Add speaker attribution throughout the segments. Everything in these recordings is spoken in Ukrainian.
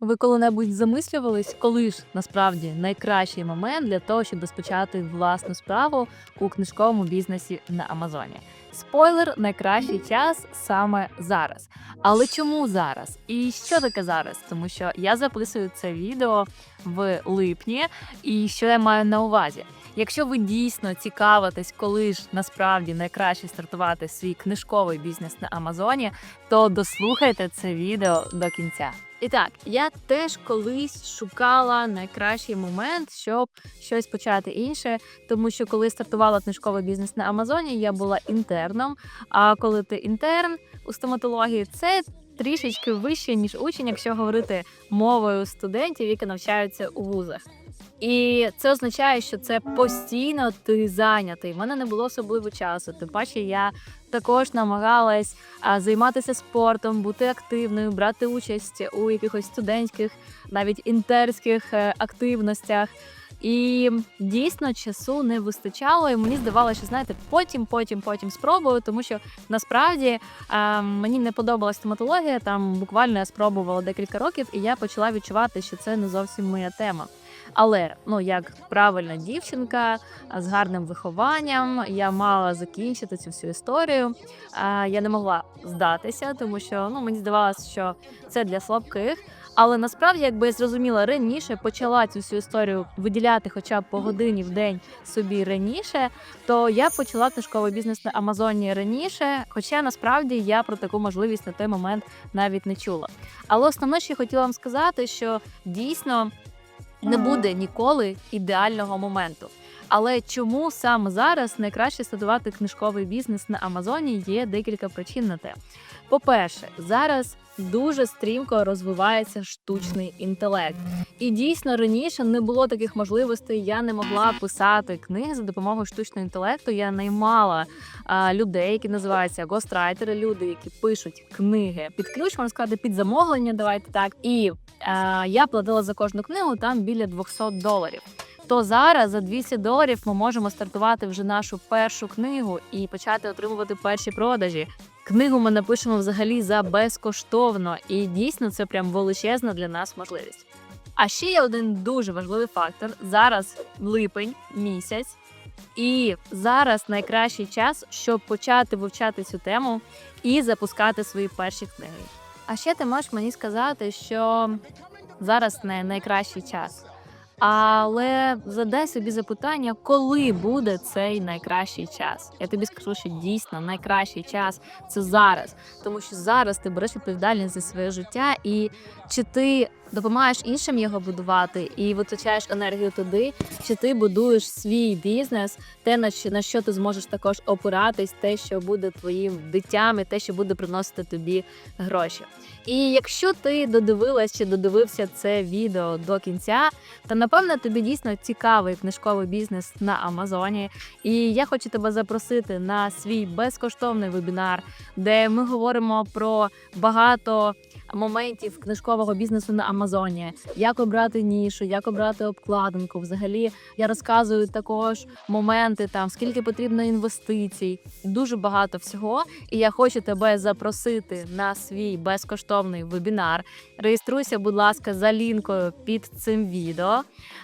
Speaker 1: Ви коли-небудь замислювались, коли ж насправді найкращий момент для того, щоб розпочати власну справу у книжковому бізнесі на Амазоні? Спойлер, найкращий час саме зараз. Але чому зараз? І що таке зараз? Тому що я записую це відео в липні, і що я маю на увазі? Якщо ви дійсно цікавитесь, коли ж насправді найкраще стартувати свій книжковий бізнес на Амазоні, то дослухайте це відео до кінця. І так, я теж колись шукала найкращий момент, щоб щось почати інше, тому що коли стартувала книжковий бізнес на Амазоні, я була інтерном. А коли ти інтерн у стоматології, це трішечки вище ніж учень, якщо говорити мовою студентів, які навчаються у вузах. І це означає, що це постійно ти зайнятий. У мене не було особливо часу. Тим паче я також намагалась займатися спортом, бути активною, брати участь у якихось студентських, навіть інтерських е, активностях. І дійсно часу не вистачало, і мені здавалося, що знаєте, потім, потім, потім спробую, тому що насправді е, мені не подобалась стоматологія. Там буквально я спробувала декілька років, і я почала відчувати, що це не зовсім моя тема. Але ну як правильна дівчинка з гарним вихованням, я мала закінчити цю всю історію. Я не могла здатися, тому що ну мені здавалося, що це для слабких. Але насправді, якби я зрозуміла раніше, почала цю всю історію виділяти, хоча б по годині в день собі раніше, то я почала книжковий бізнес на Амазоні раніше. Хоча насправді я про таку можливість на той момент навіть не чула. Але основне, що я хотіла вам сказати, що дійсно не буде ніколи ідеального моменту. Але чому саме зараз найкраще стартувати книжковий бізнес на Амазоні є декілька причин на те. По-перше, зараз дуже стрімко розвивається штучний інтелект, і дійсно раніше не було таких можливостей. Я не могла писати книги за допомогою штучного інтелекту. Я наймала а, людей, які називаються гострайтери, люди, які пишуть книги під ключ, можна сказати, під замовлення. Давайте так. І я платила за кожну книгу там біля 200 доларів. То зараз за 200 доларів ми можемо стартувати вже нашу першу книгу і почати отримувати перші продажі. Книгу ми напишемо взагалі за безкоштовно, і дійсно це прям величезна для нас можливість. А ще є один дуже важливий фактор: зараз липень місяць, і зараз найкращий час, щоб почати вивчати цю тему і запускати свої перші книги. А ще ти можеш мені сказати, що зараз не найкращий час. Але задай собі запитання, коли буде цей найкращий час. Я тобі скажу, що дійсно найкращий час це зараз, тому що зараз ти береш відповідальність за своє життя, і чи ти допомагаєш іншим його будувати і витрачаєш енергію туди, чи ти будуєш свій бізнес, те що на що ти зможеш також опиратись, те, що буде твоїм дитям, і те, що буде приносити тобі гроші. І якщо ти додивилась чи додивився це відео до кінця, то напевно тобі дійсно цікавий книжковий бізнес на Амазоні. І я хочу тебе запросити на свій безкоштовний вебінар, де ми говоримо про багато моментів книжкового бізнесу на Амазоні, як обрати нішу, як обрати обкладинку. Взагалі я розказую також моменти там, скільки потрібно інвестицій, дуже багато всього. І я хочу тебе запросити на свій безкоштовний вебінар. Реєструйся, будь ласка, за лінкою під цим відео.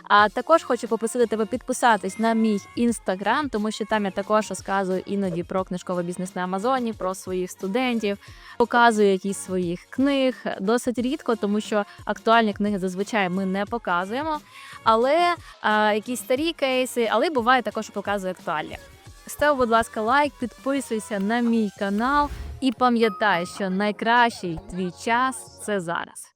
Speaker 1: А також хочу попросити тебе підписатись на мій інстаграм, тому що там я також розказую іноді про книжковий бізнес на Амазоні, про своїх студентів, показую якісь своїх книг. Досить рідко, тому що актуальні книги зазвичай ми не показуємо. Але а, якісь старі кейси, але буває також показує актуальні. Став, будь ласка, лайк, підписуйся на мій канал і пам'ятай, що найкращий твій час це зараз.